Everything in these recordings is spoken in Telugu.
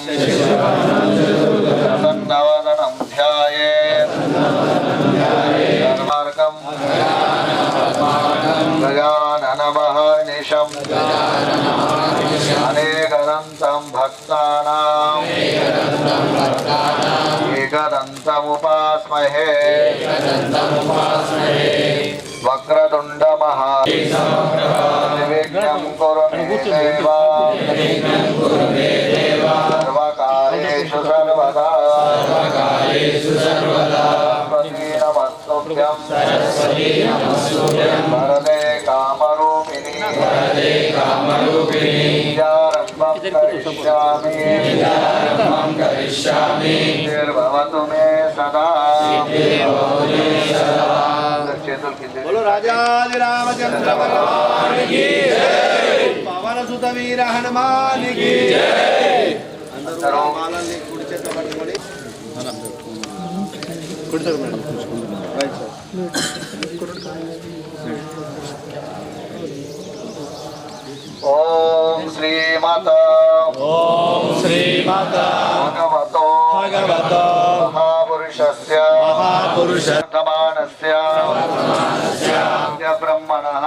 విష్ణుర్భుజం ప్రసన్నవదనం ధ్యాయేత్ సర్వార్కం గజాననమహర్నిశం అనేకదంతం భక్తానాం ఏకదంతముపాస్మహే వక్రతుండ మహా నిర్విఘ్నం కురు దేవా సర్వదా సరస్వతీ నమస్తుభ్యం వరదే కామరూపిణి విద్యారంభం కరిష్యామి. నిర్భవతు మే సదా. చేతులు కింద రాజాది రామచంద్ర భగవానికి పవన సుత వీర హనుమానికి అందరూ మాలల్ని కుడి చేత పట్టుకొని ಕೊಡ್ತಾರೆ ಮೇಡಮ್ ಆಯ್ತು ಸರ್ ಓಂ ಶ್ರೀ ಮಾತಾ ಓಂ ಶ್ರೀ ಮಾತಾ ಭಗವತೋ ಭಗವತೋ ಮಹಾಪುರುಷಸ್ಯ ಮಹಾಪುರುಷ ಬ್ರಹ್ಮಣಸ್ಯ ಬ್ರಹ್ಮಣಃ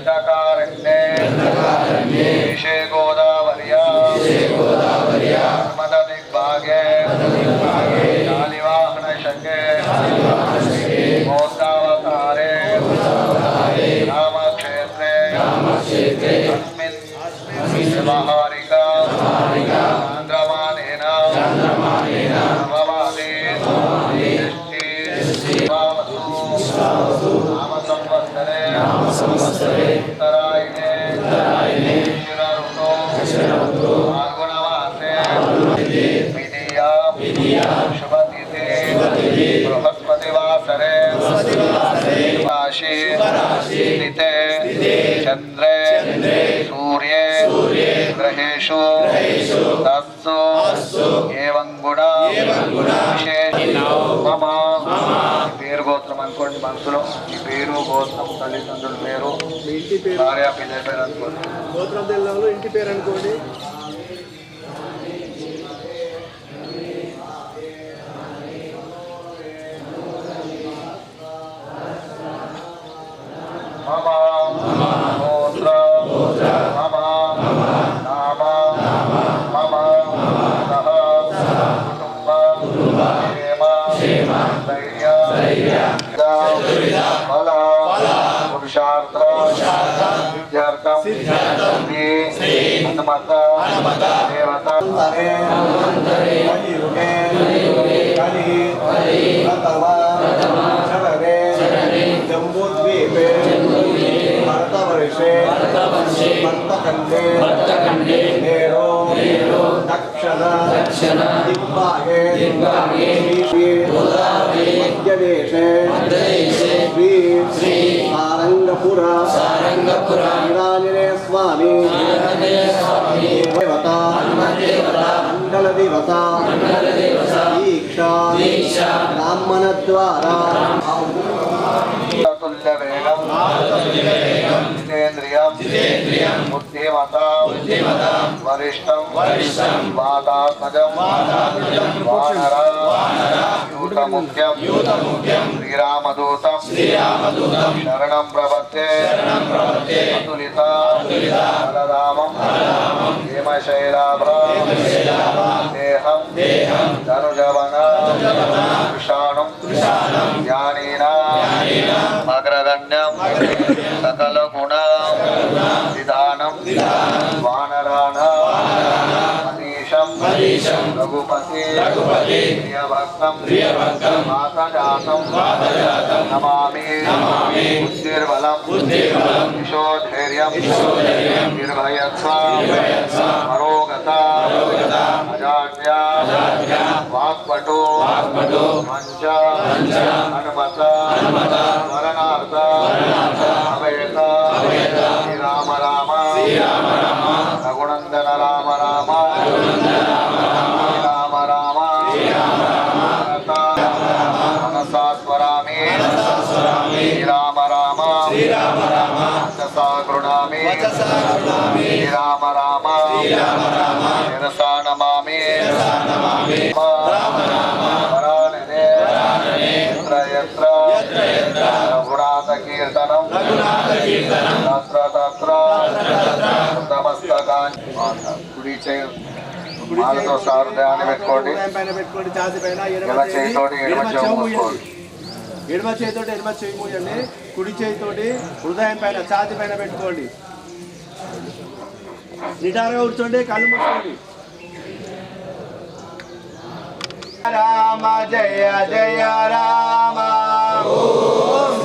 విధియా శుభతిథి బృహస్పతివాసరే రాశి స్థితే చంద్రే సూర్యే గ్రహేషు తస్సు ఏవం గుణ పేరు గోత్రం అనుకోండి మనసులో ఈ పేరు గోత్రం తల్లిదండ్రుల పేరు పేరు భార్య పిల్లల పేరు అనుకోండి గోత్రం తెల్లంలో ఇంటి పేరు అనుకోండి. Mata Siddhartham Siddhi Anamata mata Hare Hare Kali Pratama Sarare Jambudvipe Bharatavarse Bhartakhande Bhartakhande పురుషార్థ సిద్ధ్యర్థం శ్రీ హనుమత దేవత కలియుగే కలి ప్రథమ శరదే జంబూద్వీపే భరతవర్షే భర్తఖండే నేరో దక్షిణ దిగ్భాగే శ్రీ మధ్యదేశే శ్రీ సారంగపుర వీరాంజనేయ वरिष्ठ वरिष्ठ बुद्धिमताम बुद्धिमताम వాతాత్మజం యూతముఖ్యం శ్రీరామదూతం. శరణం ప్రపత్తే అతులిత. బలరామం హేమశైలాభం దేహం. ధనుజవన. కృషాణం జ్ఞానీనా. అగ్రగణ్యం సకల గుణ విధానం ఈశం రఘుపతి రఘుపతి ప్రియభక్తం ప్రియభక్తం మాతజాతం పాదజాతం నమామి నమామి బుద్ధిర్బలం బుద్ధిబలం యశోధైర్యం యశోధైర్యం నిర్భయత్వ నిర్భయత్వ అరోగత అరోగత అజాడ్య అజాడ్య వాక్పటు వాక్పటు మంచ మంచ హనుమత హనుమత వరణార్థ వరణార్థ అభయత అభయత శ్రీరామ రామ శ్రీరామ రామ రఘునందన రామ రామ శ్రీరామ రామ మనసా స్వరామి శ్రీరామ రామ శ్రీరామ రామ వచసా గృణామి శ్రీరామ రామ శిరసా నమామి నమామి వరానిదే యత్ర యత్ర రఘునాథ కీర్తనం తత్ర తత్ర కుడి చేయి మాలతో పెట్టుకోండి. హృదయం పైన పెట్టుకోండి ఛాతి పైన ఎడమ ఎడమ చేయి చేయితోటి ఎడమ ఎడమ చెవు మూసుకోండి. ఎడమ చేతితోటి ఎడమ చెవి మూయండి. కుడి చేతితోటి హృదయం పైన ఛాతి పైన పెట్టుకోండి. నిటారుగా కూర్చోండి కళ్ళు మూసుకోండి. రామ జయ జయ రామ. ఓం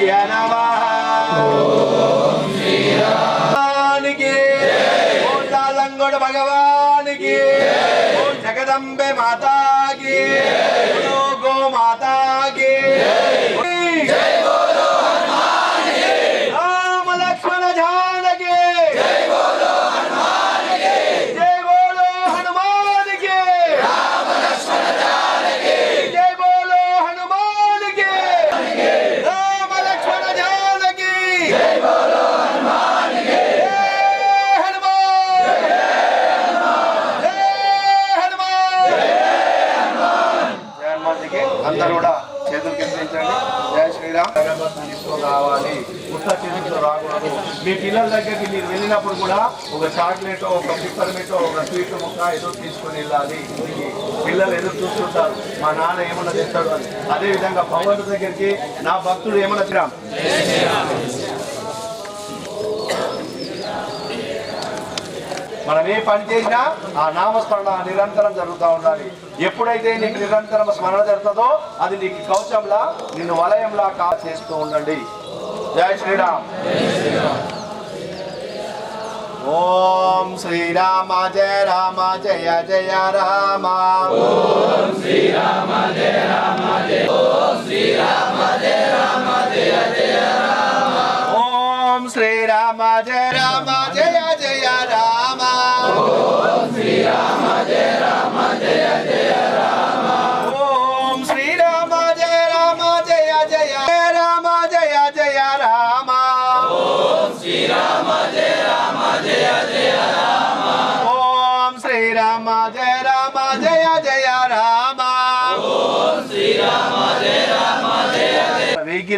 దూతాయ నమః భగవానికి ఓం భగవానికి జగదంబె మాతాకి ఓ గో మాతాకి రామ లక్ష్మణ జానకి జై బోలో హనుమానికి జై బోలో హనుమానికి జై బోలో హనుమానికి రామ లక్ష్మణ జానకి జై హనుమాన్ జై హనుమాన్ జగన్మాతకి అందరూ కూడా చేతులు కిందించండి జై శ్రీరామ్ అగరబత్తులు తీసుకొని రావాలి ఉత్త చేతులతో రాకూడదు. మీ పిల్లల దగ్గరికి మీరు వెళ్ళినప్పుడు కూడా ఒక చాక్లెట్ ఒక పిప్పర్మెంట్ ఒక స్వీట్ ముక్క ఏదో తీసుకొని వెళ్ళాలి. ఇంటికి పిల్లలు ఎదురు చూస్తుంటారు. మా నాన్న ఏమన్నా చేస్తాడు అని. అదేవిధంగా పవన్ దగ్గరికి నా భక్తుడు ఏమన్నా శ్రీరామ్ మనం ఏ పని చేసినా ఆ నామస్మరణ నిరంతరం జరుగుతూ ఉండాలి. ఎప్పుడైతే నీకు నిరంతరం స్మరణ జరుగుతుందో అది నీకు కవచంలా నిన్ను వలయంలా కా చేస్తూ ఉండండి. జై శ్రీరామ్. ఓం శ్రీరామ జయ రామ జయ జయ రామ. ఓం శ్రీరామ జయ రామ జయ జయ రామ. ఓం శ్రీరామ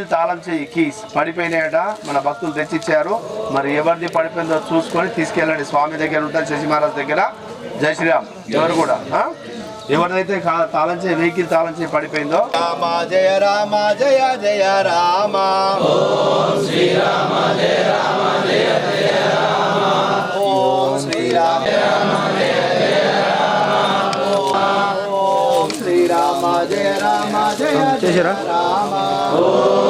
వెహికల్ తాళం చెయ్యి కీస్ పడిపోయినాయట. మన భక్తులు తెచ్చిచ్చారు. మరి ఎవరిది పడిపోయిందో చూసుకొని తీసుకెళ్ళండి. స్వామి దగ్గర ఉంటారు శశి మహారాజ్ దగ్గర. జై శ్రీరామ్. ఎవరు కూడా? ఎవరిదైతే తాళం చేయి వెహికల్ తాళం చేయి పడిపోయిందో. రామ జయ రామ జయ జయ రామ. ఓం శ్రీరామ ఓం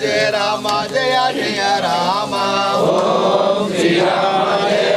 Jai Rama Jai Jai Rama. Om Jai Rama Jai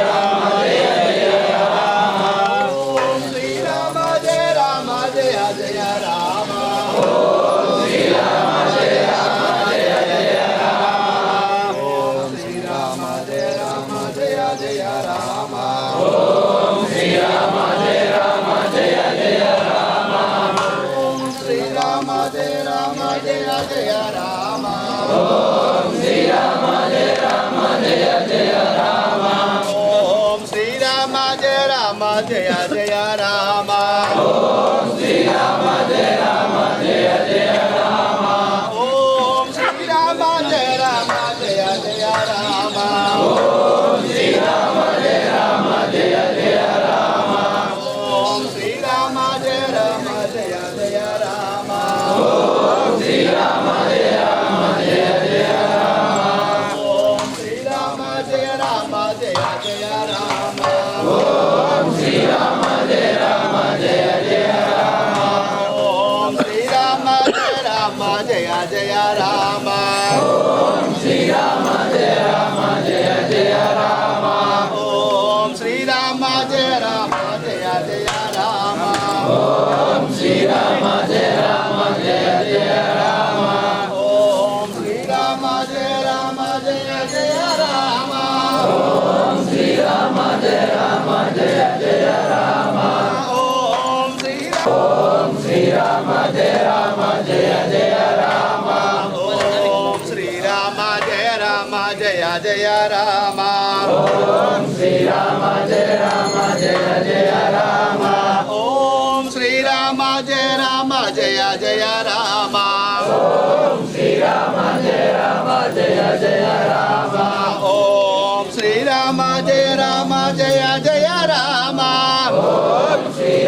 Jaya Rama Om Sri Rama Jaya Rama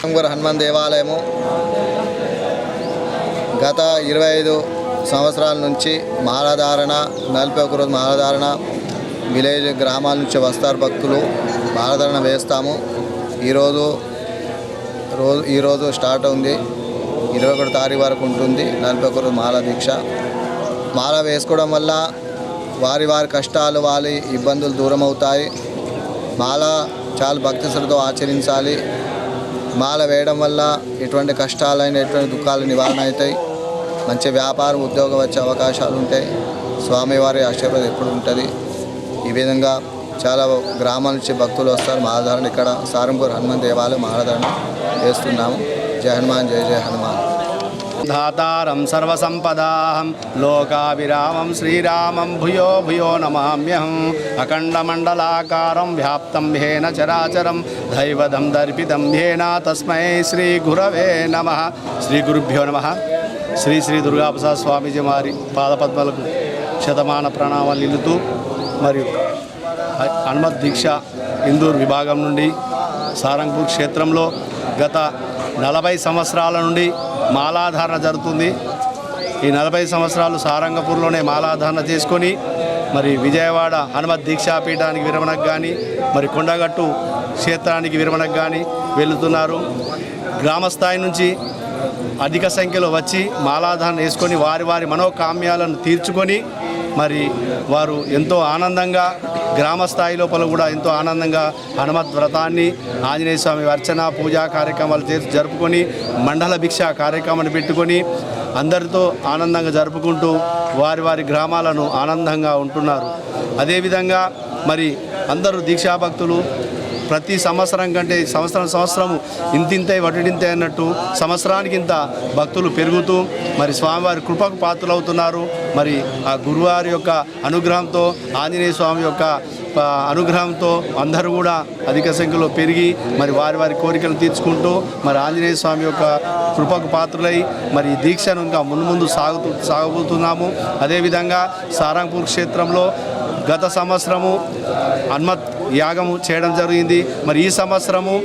Shankara Hanuman దేవాలయము. గత ఇరవై ఐదు సంవత్సరాల నుంచి మాలధారణ నలభై ఒక రోజు మాలధారణ విలేజ్ గ్రామాల నుంచి వస్తారు భక్తులు. మాలధారణ వేస్తాము. ఈరోజు రోజు ఈరోజు స్టార్ట్ ఉంది ఇరవై ఒకటి తారీఖు వరకు ఉంటుంది నలభై ఒక రోజు మాల దీక్ష. మాల వేసుకోవడం వల్ల వారి వారి కష్టాలు వారి ఇబ్బందులు దూరం అవుతాయి మాల చాలా భక్తి శ్రద్ధతో ఆచరించాలి. మాల వేయడం వల్ల ఎటువంటి కష్టాలైన ఎటువంటి దుఃఖాలు నివారణ అవుతాయి. మంచి వ్యాపారం ఉద్యోగం వచ్చే అవకాశాలు ఉంటాయి. స్వామివారి ఆశీర్వాదం ఎప్పుడు ఉంటుంది? ఈ విధంగా చాలా గ్రామాల నుంచి భక్తులు వస్తారు. మాలధారణ ఇక్కడ సారంపూర్ హనుమాన్ దేవాలయం మాలధారణ చేస్తున్నాము. జయ హనుమాన్ జయ జయ హనుమాన్. धातारं सर्वसम्पदाहं लोकाभिरामं श्रीरामं भूयो भूयो नमाम्यहम् अखण्डमण्डलाकारं व्याप्तं येन चराचरं दैवतं दर्पितं येन तस्मै श्रीगुरवे नमः శ్రీగురుభ్యో నమ శ్రీ శ్రీ దుర్గాప్రసాద్ స్వామీజీ వారి పాదపద్మలకు శతమాన ప్రణామాలు నిలుతూ మరియు హ- హనుమత్ దీక్ష ఇందూర్ విభాగం నుండి సారంగపూర్ క్షేత్రంలో గత నలభై సంవత్సరాల నుండి మాలాధారణ జరుగుతుంది. ఈ నలభై సంవత్సరాలు సారంగపూర్లోనే మాలాధారణ చేసుకొని మరి విజయవాడ హనుమత్ దీక్షాపీఠానికి విరమణకు కానీ మరి కొండగట్టు క్షేత్రానికి విరమణకు కానీ వెళుతున్నారు. గ్రామస్థాయి నుంచి అధిక సంఖ్యలో వచ్చి మాలాధారణ వేసుకొని వారి వారి మనోకామ్యాలను తీర్చుకొని మరి వారు ఎంతో ఆనందంగా గ్రామ స్థాయి లోపల కూడా ఎంతో ఆనందంగా హనుమత్ వ్రతాన్ని ఆంజనేయ స్వామి అర్చన పూజా కార్యక్రమాలు చేసి జరుపుకొని మండల భిక్ష కార్యక్రమాన్ని పెట్టుకొని అందరితో ఆనందంగా జరుపుకుంటూ వారి వారి గ్రామాలను ఆనందంగా ఉంటున్నారు. అదేవిధంగా మరి అందరూ దీక్షాభక్తులు ప్రతి సంవత్సరం కంటే సంవత్సరం సంవత్సరం ఇంతింతై వడ్డింతే అన్నట్టు సంవత్సరానికి ఇంత భక్తులు పెరుగుతూ మరి స్వామివారి కృపకు పాత్రలవుతున్నారు. మరి ఆ గురువారి యొక్క అనుగ్రహంతో ఆంజనేయ స్వామి యొక్క అనుగ్రహంతో అందరూ కూడా అధిక సంఖ్యలో పెరిగి మరి వారి వారి కోరికలు తీర్చుకుంటూ మరి ఆంజనేయ స్వామి యొక్క కృపకు పాత్రులై మరి దీక్షను ఇంకా మున్ముందు సాగుతూ సాగబోతున్నాము. అదేవిధంగా సారంగపూర్ క్షేత్రంలో గత సంవత్సరము హనుమత్ యాగము చేయడం జరిగింది. మరి ఈ సంవత్సరము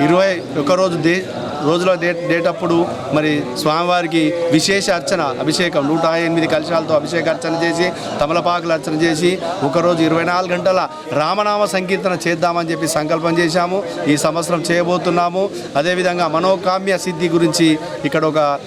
ఇరవై ఒకరోజు దే రోజులో డేట్ డేటప్పుడు మరి స్వామివారికి విశేష అర్చన అభిషేకం. నూట ఎనిమిది కలశాలతో అభిషేక అర్చన చేసి తమలపాకులు అర్చన చేసి ఒకరోజు ఇరవై నాలుగు గంటల రామనామ సంకీర్తన చేద్దామని చెప్పి సంకల్పం చేశాము. ఈ సంవత్సరం చేయబోతున్నాము. అదేవిధంగా మనోకామ్య సిద్ధి గురించి ఇక్కడ ఒక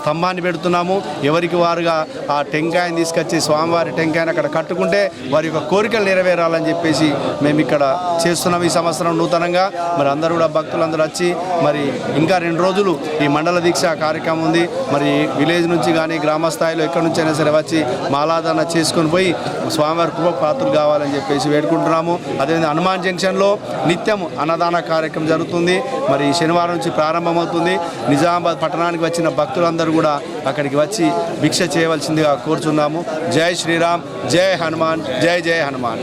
స్తంభాన్ని పెడుతున్నాము. ఎవరికి వారుగా ఆ టెంకాయని తీసుకొచ్చి స్వామివారి టెంకాయని అక్కడ కట్టుకుంటే వారి యొక్క కోరికలు నెరవేరాలని చెప్పేసి మేము ఇక్కడ చేస్తున్నాం ఈ సంవత్సరం నూతనంగా. మరి అందరూ కూడా భక్తులందరూ వచ్చి మరి ఇంకా రెండు రోజులు ఈ మండల దీక్ష కార్యక్రమం ఉంది. మరి విలేజ్ నుంచి కానీ గ్రామ స్థాయిలో ఎక్కడి నుంచి అయినా సరే వచ్చి మాలాదాన చేసుకొని పోయి స్వామివారి కృప పాత్రలు కావాలని చెప్పేసి వేడుకుంటున్నాము. అదేవిధంగా హనుమాన్ జంక్షన్లో నిత్యం అన్నదాన కార్యక్రమం జరుగుతుంది. మరి శనివారం నుంచి ప్రారంభమవుతుంది. నిజామాబాద్ పట్టణానికి వచ్చిన భక్తులందరూ కూడా అక్కడికి వచ్చి భిక్ష చేయవలసిందిగా కోరుచున్నాము. జై శ్రీరామ్ జై హనుమాన్ జై జై హనుమాన్.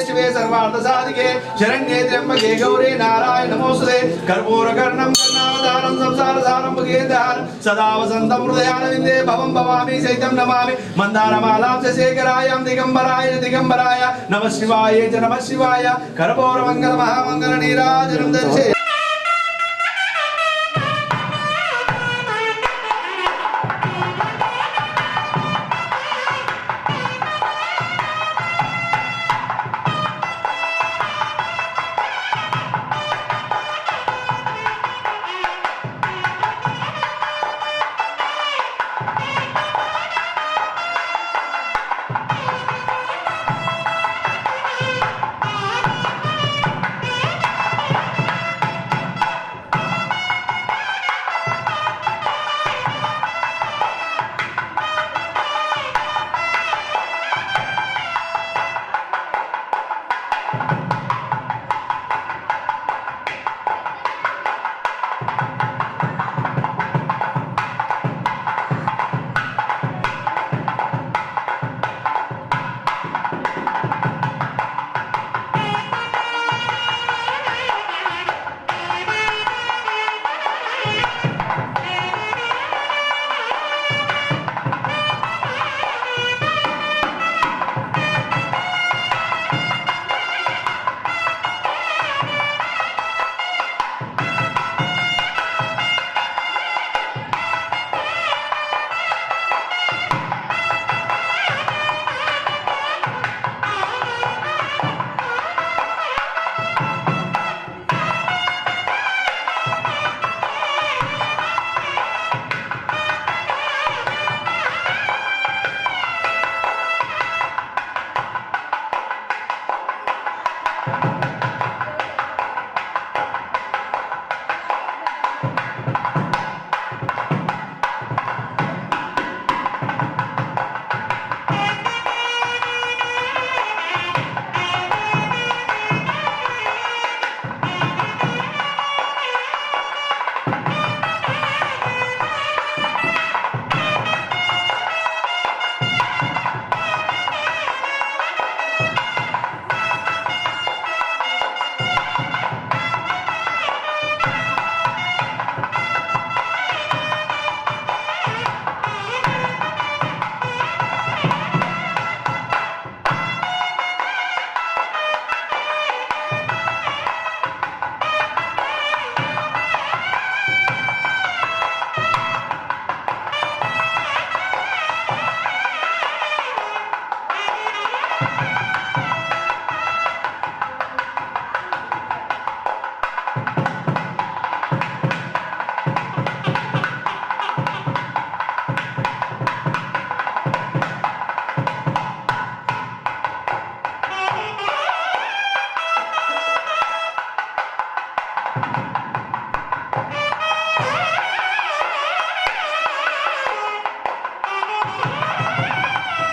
మాంగళ్యే శివే సర్వార్థ సాధికే శరణ్యే త్ర్యంబకే గౌరీ నారాయణ నమోస్తుతే కర్పూర కర్ణం కర్ణావతారం సంసార సారం భుగేంద్రారం సదా వసంతం హృదయాన విందే భవం భవామి సైతం నమామి మందారమాలాం చ శేఖరాయాం దిగంబరాయ దిగంబరాయ నమ